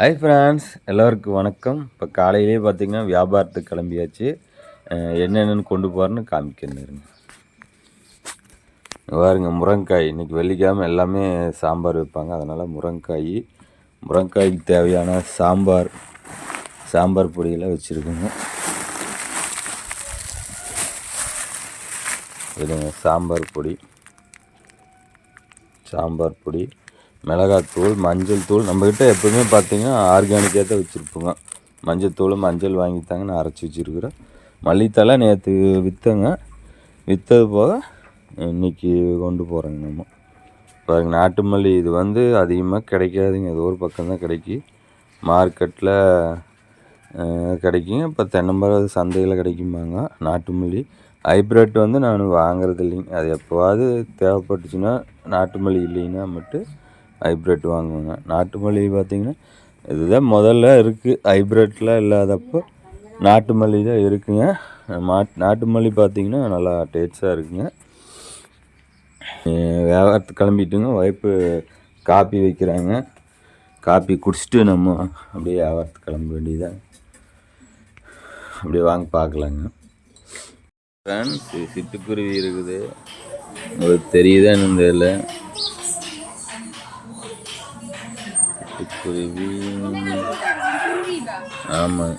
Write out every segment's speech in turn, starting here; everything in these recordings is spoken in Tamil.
ஹை ஃப்ரெண்ட்ஸ் எல்லோருக்கும் வணக்கம். இப்போ காலையிலேயே பார்த்தீங்கன்னா வியாபாரத்துக்கு கிளம்பியாச்சு. என்னென்னு கொண்டு போகிறேன்னு காமிக்கிறேன் பாருங்க முருங்கக்காய். இன்றைக்கி வெள்ளிக்கிழமை எல்லாமே சாம்பார் வைப்பாங்க. அதனால் முருங்கக்காய் முருங்காய்க்கு தேவையான சாம்பார் சாம்பார் பொடியெல்லாம் வச்சுருக்கோங்க. இதுங்க சாம்பார் பொடி. சாம்பார் பொடி. மிளகாத்தூள் மஞ்சள் தூள். நம்மக்கிட்ட எப்போவுமே பார்த்தீங்கன்னா ஆர்கானிக்காக தான் வச்சுருப்போங்க. மஞ்சள் தூள் மஞ்சள் வாங்கித்தாங்க நான் அரைச்சி வச்சுருக்குறேன் மல்லித்தலை நேற்று விற்றேங்க விற்றது போக இன்னைக்கு கொண்டு போகிறேங்க நம்ம. பாருங்க நாட்டு மல்லி இது வந்து அதிகமாக கிடைக்காதுங்க. இது ஒரு பக்கம் தான் கிடைக்கி. மார்க்கெட்டில் கிடைக்குங்க. இப்போ தென்னம்பரம் சந்தையில் கிடைக்குமாங்க நாட்டு மல்லி. ஹைப்ரிட் வந்து நான் வாங்குறது இல்லைங்க. அது எப்போவாது தேவைப்பட்டுச்சுன்னா நாட்டு மல்லி இல்லைன்னா மட்டும் ஹைப்ரிட் வாங்குவேங்க. நாட்டு மல்லிகை பார்த்திங்கன்னா இதுதான் முதல்ல இருக்குது ஹைப்ரிட்லாம் இல்லாதப்போ நாட்டு மல்லி தான் இருக்குங்க. மாட் நாட்டு மல்லி பார்த்திங்கன்னா நல்லா டேஸ்ட்டாக இருக்குங்க. வியாபாரத்துக்கு கிளம்பிட்டுங்க. ஒய்ஃபு காப்பி வைக்கிறாங்க. காப்பி குடிச்சிட்டு நம்ம அப்படியே வியாபாரத்துக்கு கிளம்ப வேண்டியதான் அப்படியே வாங்க பார்க்கலாங்க. ஃப்ரெண்ட்ஸ் சிட்டுக்குருவி இருக்குது. உங்களுக்கு தெரியுதா தெரியல. சிட்டுக்குருவி. ஆமாம்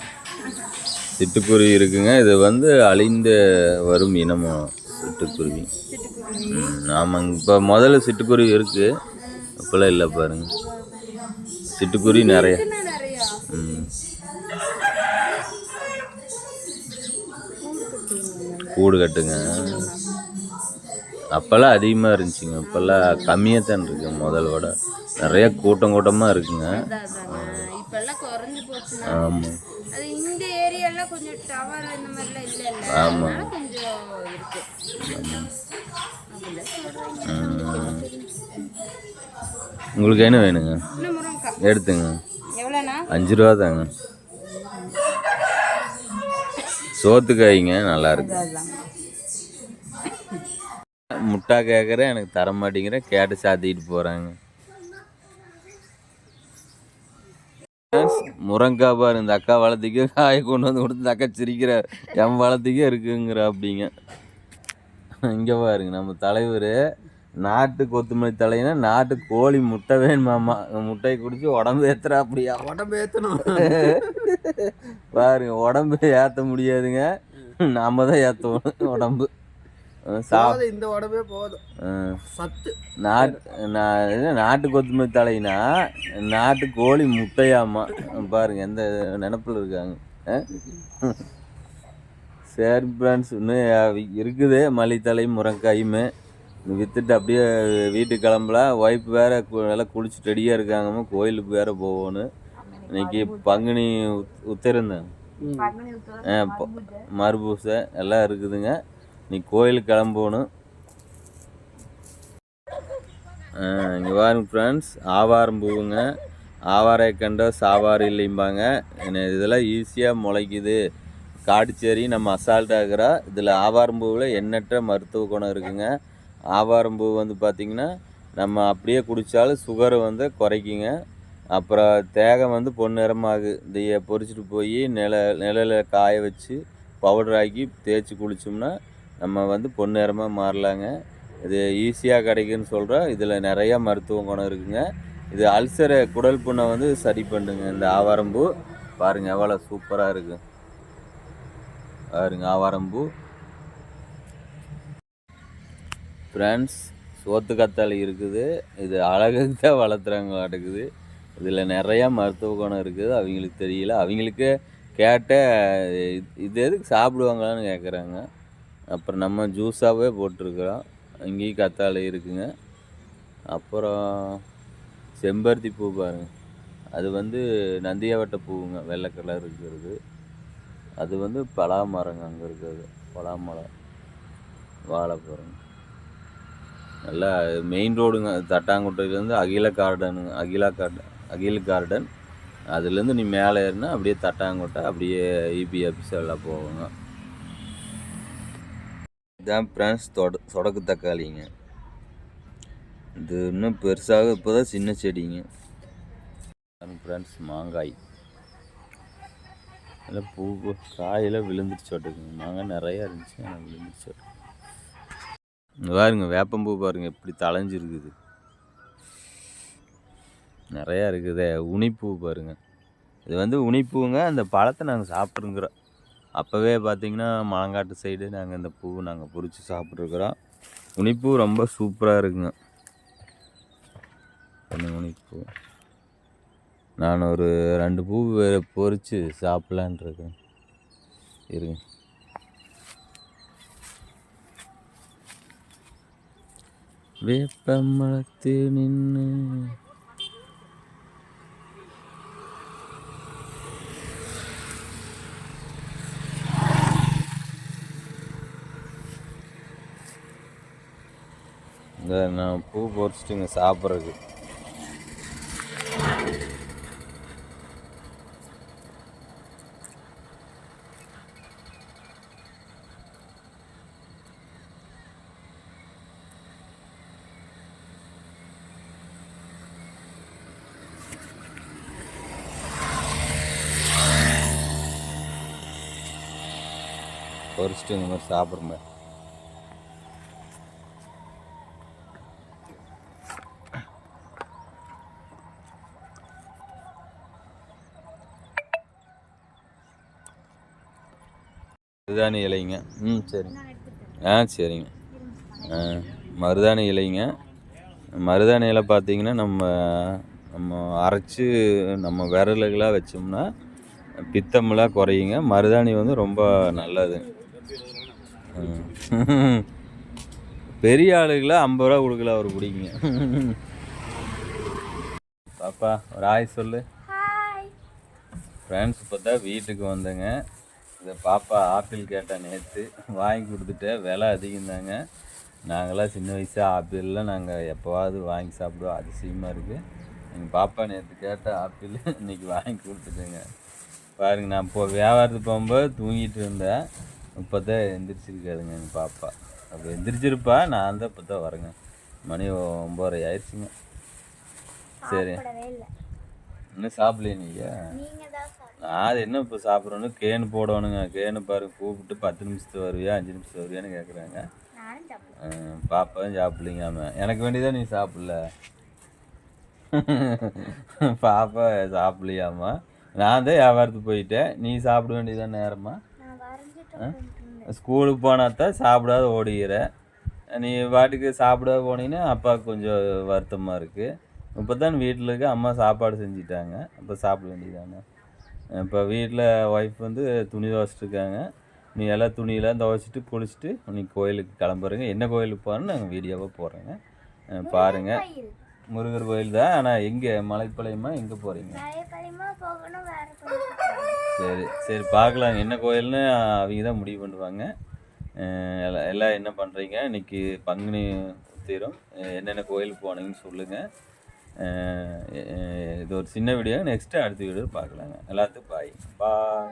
சிட்டுக்குருவி இருக்குங்க. இது வந்து அழிந்த வரும் இனமும் சிட்டுக்குருவி. ஆமாங்க. இப்போ முதல்ல சிட்டுக்குருவி இருக்குது இப்போலாம் இல்லை பாருங்க. சிட்டுக்குருவி நிறைய. கூடு கட்டுங்க. அப்போல்லாம் அதிகமாக இருந்துச்சுங்க. இப்போல்லாம் கம்மியாக தான் இருக்கு முதலோட. நிறைய கூட்டம் கூட்டமாக இருக்குங்க. இப்பெல்லாம் குறைஞ்சு போச்சுங்க ஆமாம் அது இந்த ஏரியாலாம் கொஞ்சம் டவர் இந்த மாதிரிலாம் இல்லை இல்லை ஆமாம் கொஞ்சம் இருக்கு. உங்களுக்கு என்ன வேணுங்க? எடுத்துங்க. அஞ்சு ரூபா தாங்க. சோத்துக்காய்ங்க நல்லா இருக்கு. முட்டா கேட்குறேன் எனக்கு தர மாட்டேங்கிறேன் கேட்டு சாத்திக்கிட்டு போகிறாங்க முருங்காய் பாரு இந்த அக்கா வளர்த்திக்க காயை கொண்டு வந்து கொடுத்து இந்த அக்கா சிரிக்கிற என் வளர்த்திக்கே இருக்குங்கிற அப்படிங்க. இங்கே பாருங்க நம்ம தலைவர் நாட்டு கொத்துமல்லி தலைனா நாட்டு கோழி முட்டை வேணுமாமா முட்டையை குடிச்சு உடம்பு ஏத்துறா அப்படியா உடம்பு ஏற்றணும் பாருங்க உடம்பு ஏற்ற முடியாதுங்க. நாம தான் ஏற்றுவோம் உடம்பு. இந்த உடம்பே போதும் சத்து. நாட்டு நான் நாட்டு கொத்தமல்லி தலைனா நாட்டு கோழி முட்டையாமா பாருங்க எந்த நினப்பில் இருக்காங்க? சரி ஃப்ரெண்ட்ஸ் இன்னும் இருக்குது. மல்லித்தலை முருங்காயுமே விற்றுட்டு அப்படியே வீட்டுக்கு கிளம்பலாம் ஒய்ஃப் வேற நல்லா குளிச்சுட்டு ரெடியாக இருக்காங்கம்மா. கோயிலுக்கு வேற போகணும். இன்னைக்கு பங்குனி உத்- உத்திரந்தேன். ஆ, ப- மறுபூசை எல்லாம் இருக்குதுங்க. நீ கோயிலுக்கு கிளம்பணும். இங்கே பாருங்க ஃப்ரெண்ட்ஸ் ஆவாரம் பூவுங்க. ஆவாரை கண்டோ சாவாறு இல்லைம்பாங்க. என்ன இதெல்லாம் ஈஸியாக முளைக்குது. காட்டுச்சேரி நம்ம அசால்ட்டாக இருக்கிறா இதில் ஆவாரம் பூவில் எண்ணற்ற மருத்துவ குணம் இருக்குங்க. ஆவாரம் பூ வந்து பார்த்திங்கன்னா நம்ம அப்படியே குடித்தாலும் சுகர் வந்து குறைக்குங்க. அப்புறம் தேகம் வந்து பொன்னிறமாகு. இதைய பொறிச்சிட்டு போய் நில நிழல காய வச்சு பவுடர் ஆக்கி தேய்ச்சி குளித்தோம்னா நம்ம வந்து பொன்னிறமாக மாறலாங்க. இது ஈஸியாக கிடைக்குன்னு சொல்கிறோம் இதில் நிறையா மருத்துவ குணம் இருக்குங்க. இது அல்சரை குடல் புண்ணை வந்து சரி பண்ணுங்க. இந்த ஆவாரம்பூ பாருங்கள் எவ்வளோ சூப்பராக இருக்கு. பாருங்க ஆவாரம்பூ. ஃப்ரெண்ட்ஸ் சோத்து கத்தாலி இருக்குது. இது அழகுக்கு தான் வளர்த்துறாங்க இருக்குது இதில் நிறையா மருத்துவ குணம் இருக்குது. அவங்களுக்கு தெரியல. அவங்களுக்கு கேட்ட இது எதுக்கு சாப்பிடுவாங்களான்னு கேட்குறாங்க அப்புறம் நம்ம ஜூஸாகவே போட்டிருக்கிறோம். இங்கேயும் கத்தாழை இருக்குங்க. அப்புறம் செம்பருத்தி பூ பாருங்க. அது வந்து நந்தியாவட்ட பூவுங்க. வெள்ளை கலர் இருக்கிறது. அது வந்து பலா மரங்க அங்கே இருக்கிறது. பலா மரம் வாழைப்பழம் நல்லா மெயின் ரோடுங்க தட்டாங்குட்டையிலேருந்து அகில கார்டனுங்க அகிலா கார்டன் அகில் கார்டன் அதுலேருந்து நீ மேலே ஏறினா அப்படியே தட்டாங்குட்டை அப்படியே இபி ஆஃபீஸ் எல்லாம் போவோங்க. இதான் ஃப்ரெண்ட்ஸ் தொட சொடக்கு தக்காளிங்க. இது இன்னும் பெருசாக இப்போ தான் சின்ன செடிங்க. ஃப்ரெண்ட்ஸ் மாங்காய். நல்லா பூ காயெல்லாம் விழுந்துருச்சு ஓட்டுக்குங்க மாங்காய் நிறையா இருந்துச்சு ஆனால் விழுந்துருச்சு ஓட்டு. பாருங்க வேப்பம்பூ பாருங்க எப்படி தலைஞ்சிருக்குது நிறையா இருக்குதே உனிப்பூ பாருங்க. இது வந்து உனிப்பூங்க அந்த பழத்தை நாங்கள் சாப்பிட்ருங்கிறோம் அப்போவே பார்த்தீங்கன்னா மலங்காட்டு சைடு நாங்கள் இந்த பூ நாங்கள் பொறிச்சு சாப்பிட்ருக்குறோம் உனிப்பூ ரொம்ப சூப்பராக இருக்குங்க. என்ன உனிப்பூ. நான் ஒரு ரெண்டு பூ வே- பொறிச்சு சாப்பிட்லான் இருக்கேன். இருங்க. வேப்பமரத்து நின்று இந்த நான் பூ பொறிச்சிட்டு இங்கே சாப்பிட்றதுக்கு. பறிச்சுட்டு இந்த மாதிரி சாப்பிட்றேன் மருதாணி இலைங்க. ம் சரிங்க. ஆ சரிங்க. ஆ மருதாணி இலைங்க. மருதாணி இலை பார்த்தீங்கன்னா நம்ம நம்ம அரைச்சி நம்ம விரலுகளாக வச்சோம்னா பித்தமெல்லாம் குறையுங்க. மருதாணி வந்து ரொம்ப நல்லது. பெரிய ஆளுகளை ஐம்பது ரூபா கொடுக்கல அவர் குடிங்க. பாப்பா ஒரு ஆய் சொல்லு. ஃப்ரெண்ட்ஸ் தான் வீட்டுக்கு வந்தேங்க. இந்த பாப்பா ஆப்பிள் கேட்டேன் நேற்று வாங்கி கொடுத்துட்டேன் விலை அதிகம்தாங்க. நாங்களாம் சின்ன வயசு ஆப்பிள்லாம் நாங்கள் எப்போவாவது வாங்கி சாப்பிடுவோம். அதிசயமாக இருக்குது எங்கள் பாப்பா நேற்று கேட்ட ஆப்பிள் இன்னைக்கு வாங்கி கொடுத்துட்டேங்க. பாருங்க நான் இப்போ வியாபாரத்துக்கு போகும்போது தூங்கிட்டு இருந்தேன். இப்போ தான் எந்திரிச்சிருக்காதுங்க எங்கள் பாப்பா. அப்போ எந்திரிச்சிருப்பா. நான் தான் இப்போ தான் வரேங்க. மணி ஒம்பரை ஆயிடுச்சுங்க. சரி. இன்னும் சாப்பிடலையே நீங்கள் நீங்க தான் சாப்பிட நான் அது என்ன இப்போ சாப்பிட்றோன்னு கேனு போடணுங்க கேனு பாருங்க கூப்பிட்டு பத்து நிமிஷத்துக்கு வருவியா அஞ்சு நிமிஷத்துக்கு வருவியான்னு கேட்குறாங்க பாப்பாவும் சாப்பிட்லிங்க அவன். எனக்கு வேண்டியதான் நீ சாப்பிடல. பாப்பா சாப்பிடலையாம்மா. நான் தான் வியாபாரத்துக்கு போயிட்டேன். நீ சாப்பிட வேண்டியதான் நேரமா? ஸ்கூலுக்கு போனால் தான் சாப்பிடாத ஓடிக்கிற. நீ பாட்டுக்கு சாப்பிடாத போனீங்கன்னா அப்பாவுக்கு கொஞ்சம் வருத்தமாக இருக்குது இப்போ தான் வீட்டில் இருக்க அம்மா சாப்பாடு செஞ்சிட்டாங்க. அப்போ சாப்பிட வேண்டியதானே இப்போ வீட்டில் ஒய்ஃப் வந்து துணி துவைச்சிட்டு இருக்காங்க நீ எல்லாம் துணியெல்லாம் துவைச்சிட்டு குளிச்சுட்டு நீ கோயிலுக்கு கிளம்புறீங்க. என்ன கோயிலுக்கு போகிறேன்னு நாங்கள் வீடியோவாக போடுறேங்க. பாருங்கள் முருகர் கோயில். தான். ஆனால் எங்கே? மலைப்பாளையமா எங்கே போகிறீங்க. சரி சரி பார்க்கலாம் என்ன கோயில்னு அவங்க தான் முடிவு பண்ணுவாங்க. எல்லாம் என்ன பண்ணுறீங்க இன்னைக்கு பங்குனி அஹ் என்னென்ன கோயிலுக்கு போனீங்கன்னு சொல்லுங்கள் இது ஒரு சின்ன வீடியோ நெக்ஸ்ட்டு அடுத்த வீடியோ பார்க்கலாங்க. எல்லாத்துக்கும் பாய் பாய்